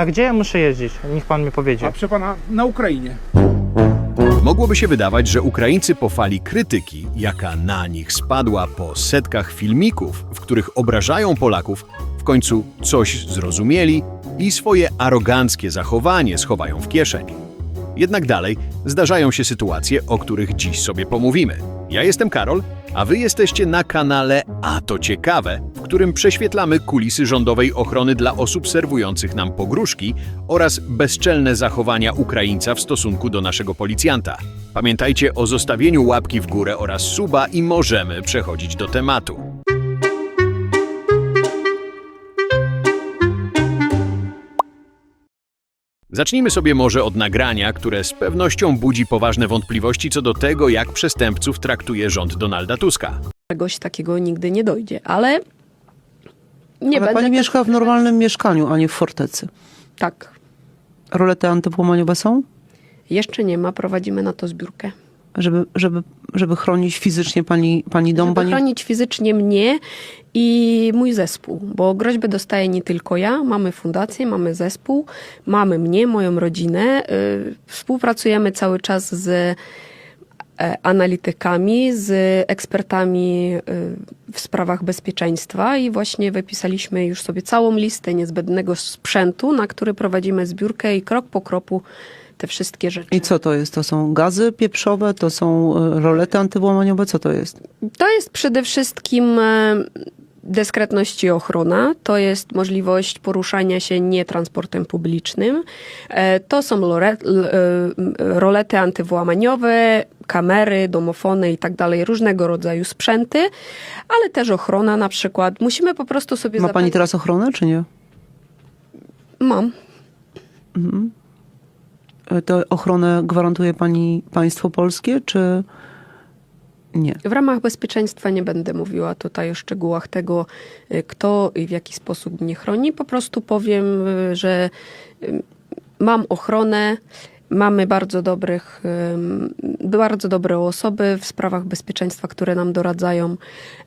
a gdzie ja muszę jeździć? Niech pan mi A powiedzie. proszę pana, na Ukrainie. Mogłoby się wydawać, że Ukraińcy po fali krytyki, jaka na nich spadła po setkach filmików, w których obrażają Polaków, w końcu coś zrozumieli i swoje aroganckie zachowanie schowają w kieszeń. Jednak dalej zdarzają się sytuacje, o których dziś sobie pomówimy. Ja jestem Karol, a wy jesteście na kanale A to ciekawe, w którym prześwietlamy kulisy rządowej ochrony dla osób serwujących nam pogróżki oraz bezczelne zachowania Ukraińca w stosunku do naszego policjanta. Pamiętajcie o zostawieniu łapki w górę oraz suba i możemy przechodzić do tematu. Zacznijmy sobie może od nagrania, które z pewnością budzi poważne wątpliwości co do tego, jak przestępców traktuje rząd Donalda Tuska. czegoś takiego nigdy nie dojdzie, ale nie Ale będę... pani mieszka w normalnym mieszkaniu, a nie w fortecy. Tak. Rolety antypłomaniowe są? Jeszcze nie ma, prowadzimy na to zbiórkę. Żeby, żeby, żeby chronić fizycznie pani, pani dom? Żeby pani... chronić fizycznie mnie i mój zespół, bo groźby dostaję nie tylko ja, mamy fundację, mamy zespół, mamy mnie, moją rodzinę. y, Współpracujemy cały czas z e, analitykami, z ekspertami y, w sprawach bezpieczeństwa i właśnie wypisaliśmy już sobie całą listę niezbędnego sprzętu, na który prowadzimy zbiórkę i krok po kroku te wszystkie rzeczy. I co to jest? To są gazy pieprzowe? To są e, rolety antypłomaniowe? Co to jest? To jest przede wszystkim e, dyskretność i ochrona. To jest możliwość poruszania się nie transportem publicznym. E, To są rolety antywłamaniowe, kamery, domofony i tak dalej, różnego rodzaju sprzęty, ale też ochrona na przykład. Musimy po prostu sobie Ma pani zapewnić- teraz ochronę, czy nie? Mam. E, To ochronę gwarantuje pani państwo polskie, czy nie? W ramach bezpieczeństwa nie będę mówiła tutaj o szczegółach tego, y, kto i w jaki sposób mnie chroni. Po prostu powiem, y, że y, mam ochronę, mamy bardzo dobrych, bardzo dobre osoby w sprawach bezpieczeństwa, które nam doradzają.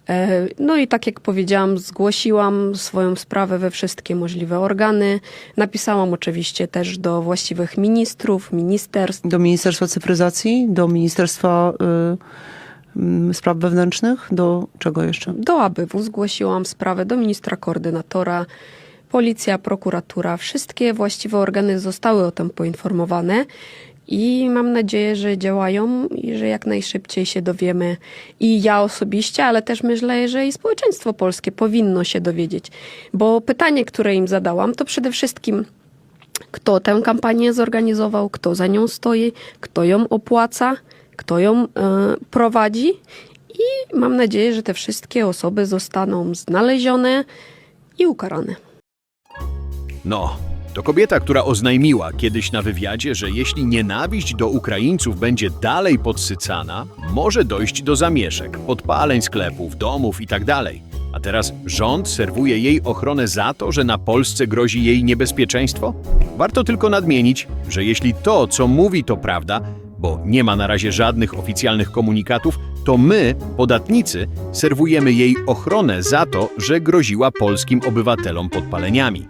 E, No i tak jak powiedziałam, zgłosiłam swoją sprawę we wszystkie możliwe organy. Napisałam oczywiście też do właściwych ministrów, ministerstw. Do Ministerstwa Cyfryzacji? Do Ministerstwa y, Spraw Wewnętrznych? Do czego jeszcze? Do ABW zgłosiłam sprawę do ministra koordynatora. Policja, prokuratura, wszystkie właściwe organy zostały o tym poinformowane i mam nadzieję, że działają i że jak najszybciej się dowiemy. I ja osobiście, ale też myślę, że i społeczeństwo polskie powinno się dowiedzieć. Bo pytanie, które im zadałam, to przede wszystkim kto tę kampanię zorganizował, kto za nią stoi, kto ją opłaca, kto ją e, prowadzi. I mam nadzieję, że te wszystkie osoby zostaną znalezione i ukarane. No, to kobieta, która oznajmiła kiedyś na wywiadzie, że jeśli nienawiść do Ukraińców będzie dalej podsycana, może dojść do zamieszek, podpaleń sklepów, domów itd. A teraz rząd serwuje jej ochronę za to, że na Polsce grozi jej niebezpieczeństwo? Warto tylko nadmienić, że jeśli to, co mówi, to prawda, bo nie ma na razie żadnych oficjalnych komunikatów, to my, podatnicy, serwujemy jej ochronę za to, że groziła polskim obywatelom podpaleniami.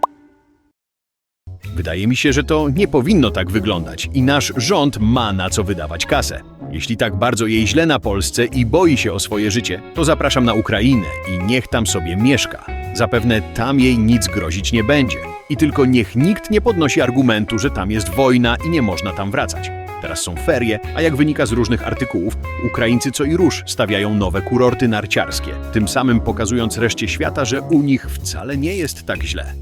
Wydaje mi się, że to nie powinno tak wyglądać i nasz rząd ma na co wydawać kasę. Jeśli tak bardzo jej źle na Polsce i boi się o swoje życie, to zapraszam na Ukrainę i niech tam sobie mieszka. Zapewne tam jej nic grozić nie będzie. I tylko niech nikt nie podnosi argumentu, że tam jest wojna i nie można tam wracać. Teraz są ferie, a jak wynika z różnych artykułów, Ukraińcy co i róż stawiają nowe kurorty narciarskie, tym samym pokazując reszcie świata, że u nich wcale nie jest tak źle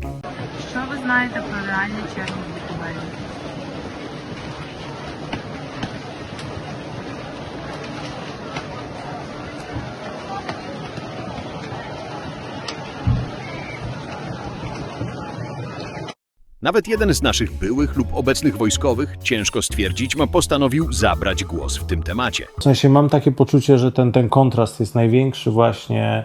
Що ви знаєте про реальний Чернігів Буковелі? Nawet jeden z naszych byłych lub obecnych wojskowych, ciężko stwierdzić, ma postanowił zabrać głos w tym temacie. W sensie mam takie poczucie, że ten, ten kontrast jest największy właśnie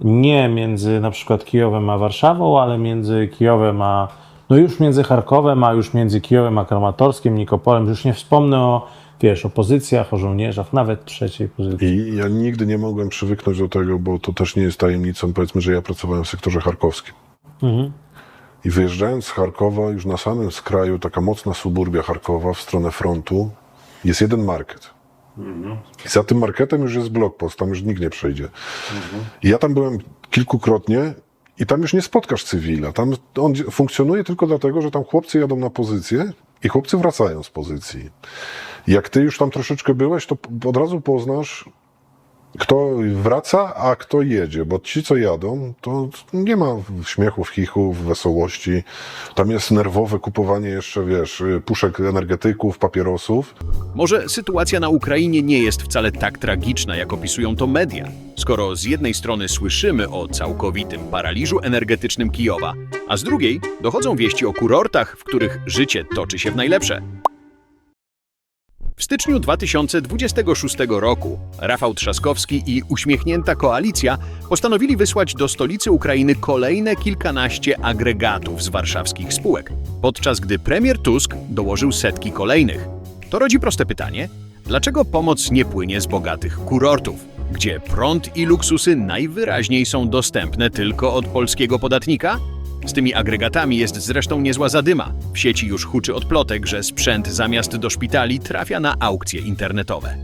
nie między na przykład Kijowem a Warszawą, ale między Kijowem a, no już między Charkowem, a już między Kijowem a Kramatorskiem, Nikopolem. Już nie wspomnę o, wiesz, o pozycjach, o żołnierzach, nawet trzeciej pozycji. I ja nigdy nie mogłem przywyknąć do tego, bo to też nie jest tajemnicą, powiedzmy, że ja pracowałem w sektorze charkowskim. Mhm. I wyjeżdżając z Charkowa, już na samym skraju, taka mocna suburbia Charkowa w stronę frontu, jest jeden market. I za tym marketem już jest blokpost, tam już nikt nie przejdzie. I ja tam byłem kilkukrotnie i tam już nie spotkasz cywila. Tam on funkcjonuje tylko dlatego, że tam chłopcy jadą na pozycję i chłopcy wracają z pozycji. Jak ty już tam troszeczkę byłeś, to od razu poznasz, kto wraca, a kto jedzie, bo ci, co jadą, to nie ma śmiechów, chichów, wesołości. Tam jest nerwowe kupowanie jeszcze, wiesz, puszek energetyków, papierosów. Może sytuacja na Ukrainie nie jest wcale tak tragiczna, jak opisują to media, skoro z jednej strony słyszymy o całkowitym paraliżu energetycznym Kijowa, a z drugiej dochodzą wieści o kurortach, w których życie toczy się w najlepsze. W styczniu 2026 roku Rafał Trzaskowski i uśmiechnięta koalicja postanowili wysłać do stolicy Ukrainy kolejne kilkanaście agregatów z warszawskich spółek, podczas gdy premier Tusk dołożył setki kolejnych. To rodzi proste pytanie: dlaczego pomoc nie płynie z bogatych kurortów, gdzie prąd i luksusy najwyraźniej są dostępne tylko od polskiego podatnika? Z tymi agregatami jest zresztą niezła zadyma. W sieci już huczy od plotek, że sprzęt zamiast do szpitali trafia na aukcje internetowe.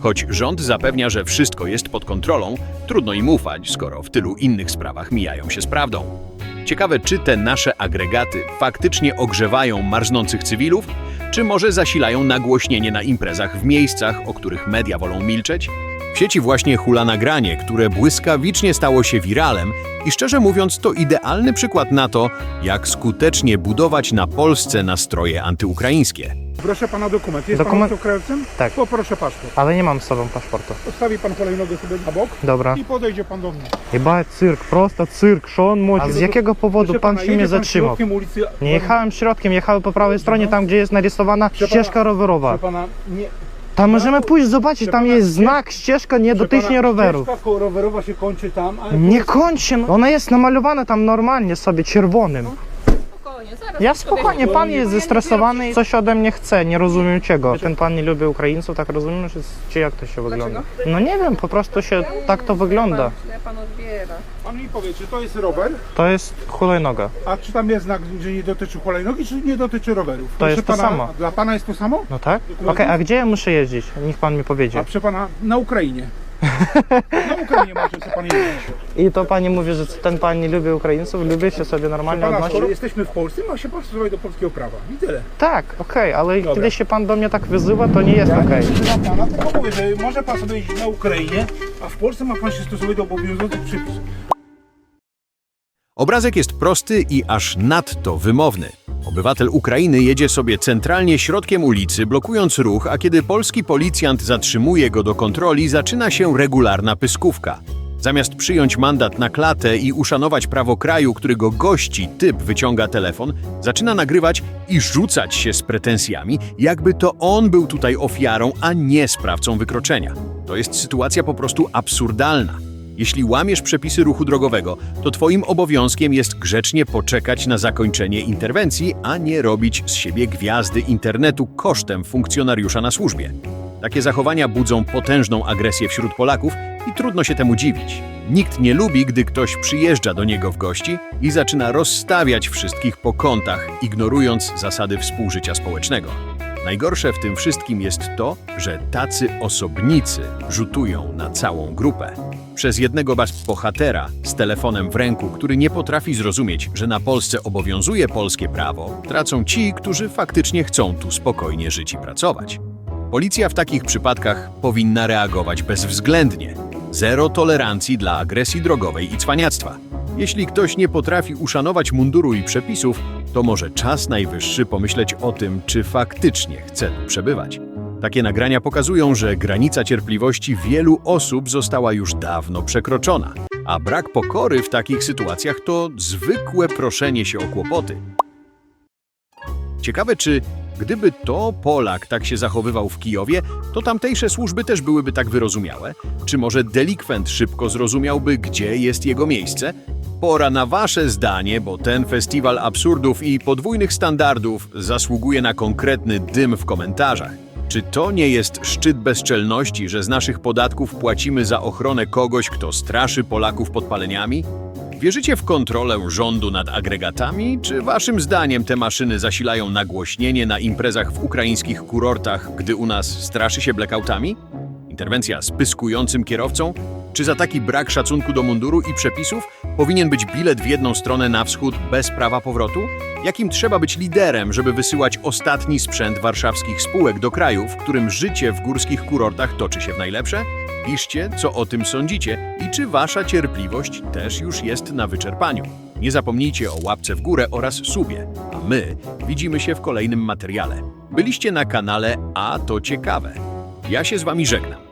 Choć rząd zapewnia, że wszystko jest pod kontrolą, trudno im ufać, skoro w tylu innych sprawach mijają się z prawdą. Ciekawe, czy te nasze agregaty faktycznie ogrzewają marznących cywilów, czy może zasilają nagłośnienie na imprezach w miejscach, o których media wolą milczeć? W sieci właśnie hula nagranie, które błyskawicznie stało się wiralem i szczerze mówiąc to idealny przykład na to, jak skutecznie budować na Polsce nastroje antyukraińskie. Proszę pana dokument. Jest Dokument- pan autokrelcem? tak. Poproszę paszport. Ale nie mam z sobą paszportu. Postawi pan kolejnego sobie na bok Dobra. i podejdzie pan do mnie. Cyrk, prosto cyrk, szon A z jakiego powodu pan pana, się jedzie mnie zatrzymał? Ulicy... Nie jechałem środkiem, jechałem po prawej stronie, tam gdzie jest narysowana ścieżka rowerowa. Proszę pana, nie, tam możemy pójść zobaczyć, tam jest znak, ścieżka nie dotycznie rowerów. Ścieżka koło rowerowa się kończy tam, ale Nie kończ się, no. ona jest namalowana tam normalnie sobie, czerwonym. Ja spokojnie, pan jest zestresowany i coś ode mnie chce, nie rozumiem czego. Ten pan nie lubi Ukraińców, tak rozumiem, że czy jak to się wygląda? No nie wiem, po prostu się tak to wygląda. pan mi powie, czy to jest rower, To jest hulajnoga. a czy tam jest znak, że nie dotyczy hulajnogi, czy nie dotyczy rowerów? To jest to pana, samo. a Dla pana jest to samo? No tak? Okej, a gdzie ja muszę jeździć? Niech pan mi A powiedzie. proszę pana, na Ukrainie. Na Ukrainie może sobie pan jeździć. I to pani mówi, że ten pan nie lubi Ukraińców, lubi się sobie normalnie Pana, skoro odnosić? jesteśmy w Polsce, ma się pan stosować do polskiego prawa. I tyle. Tak, okej, ale Dobra. kiedy się pan do mnie tak wyzywa, to nie jest okej. Dla pana, tylko mówię, że może pan sobie jeździć na Ukrainie, a w Polsce ma pan się stosować do obowiązujących przepisów. Obrazek jest prosty i aż nadto wymowny. Obywatel Ukrainy jedzie sobie centralnie środkiem ulicy, blokując ruch, a kiedy polski policjant zatrzymuje go do kontroli, zaczyna się regularna pyskówka. Zamiast przyjąć mandat na klatę i uszanować prawo kraju, który go gości, typ wyciąga telefon, zaczyna nagrywać i rzucać się z pretensjami, jakby to on był tutaj ofiarą, a nie sprawcą wykroczenia. To jest sytuacja po prostu absurdalna. Jeśli łamiesz przepisy ruchu drogowego, to twoim obowiązkiem jest grzecznie poczekać na zakończenie interwencji, a nie robić z siebie gwiazdy internetu kosztem funkcjonariusza na służbie. Takie zachowania budzą potężną agresję wśród Polaków i trudno się temu dziwić. Nikt nie lubi, gdy ktoś przyjeżdża do niego w gości i zaczyna rozstawiać wszystkich po kątach, ignorując zasady współżycia społecznego. Najgorsze w tym wszystkim jest to, że tacy osobnicy rzutują na całą grupę. Przez jednego bohatera z telefonem w ręku, który nie potrafi zrozumieć, że na Polsce obowiązuje polskie prawo, tracą ci, którzy faktycznie chcą tu spokojnie żyć i pracować. Policja w takich przypadkach powinna reagować bezwzględnie. Zero tolerancji dla agresji drogowej i cwaniactwa. Jeśli ktoś nie potrafi uszanować munduru i przepisów, to może czas najwyższy pomyśleć o tym, czy faktycznie chce tu przebywać. Takie nagrania pokazują, że granica cierpliwości wielu osób została już dawno przekroczona, a brak pokory w takich sytuacjach to zwykłe proszenie się o kłopoty. Ciekawe, czy gdyby to Polak tak się zachowywał w Kijowie, to tamtejsze służby też byłyby tak wyrozumiałe? Czy może delikwent szybko zrozumiałby, gdzie jest jego miejsce? Pora na wasze zdanie, bo ten festiwal absurdów i podwójnych standardów zasługuje na konkretny dym w komentarzach. Czy to nie jest szczyt bezczelności, że z naszych podatków płacimy za ochronę kogoś, kto straszy Polaków podpaleniami? Wierzycie w kontrolę rządu nad agregatami, czy waszym zdaniem te maszyny zasilają nagłośnienie na imprezach w ukraińskich kurortach, gdy u nas straszy się blackoutami? Interwencja z pyskującym kierowcą? Czy za taki brak szacunku do munduru i przepisów powinien być bilet w jedną stronę na wschód bez prawa powrotu? Jakim trzeba być liderem, żeby wysyłać ostatni sprzęt warszawskich spółek do kraju, w którym życie w górskich kurortach toczy się w najlepsze? Piszcie, co o tym sądzicie i czy wasza cierpliwość też już jest na wyczerpaniu. Nie zapomnijcie o łapce w górę oraz subie, a my widzimy się w kolejnym materiale. Byliście na kanale A to ciekawe. Ja się z wami żegnam.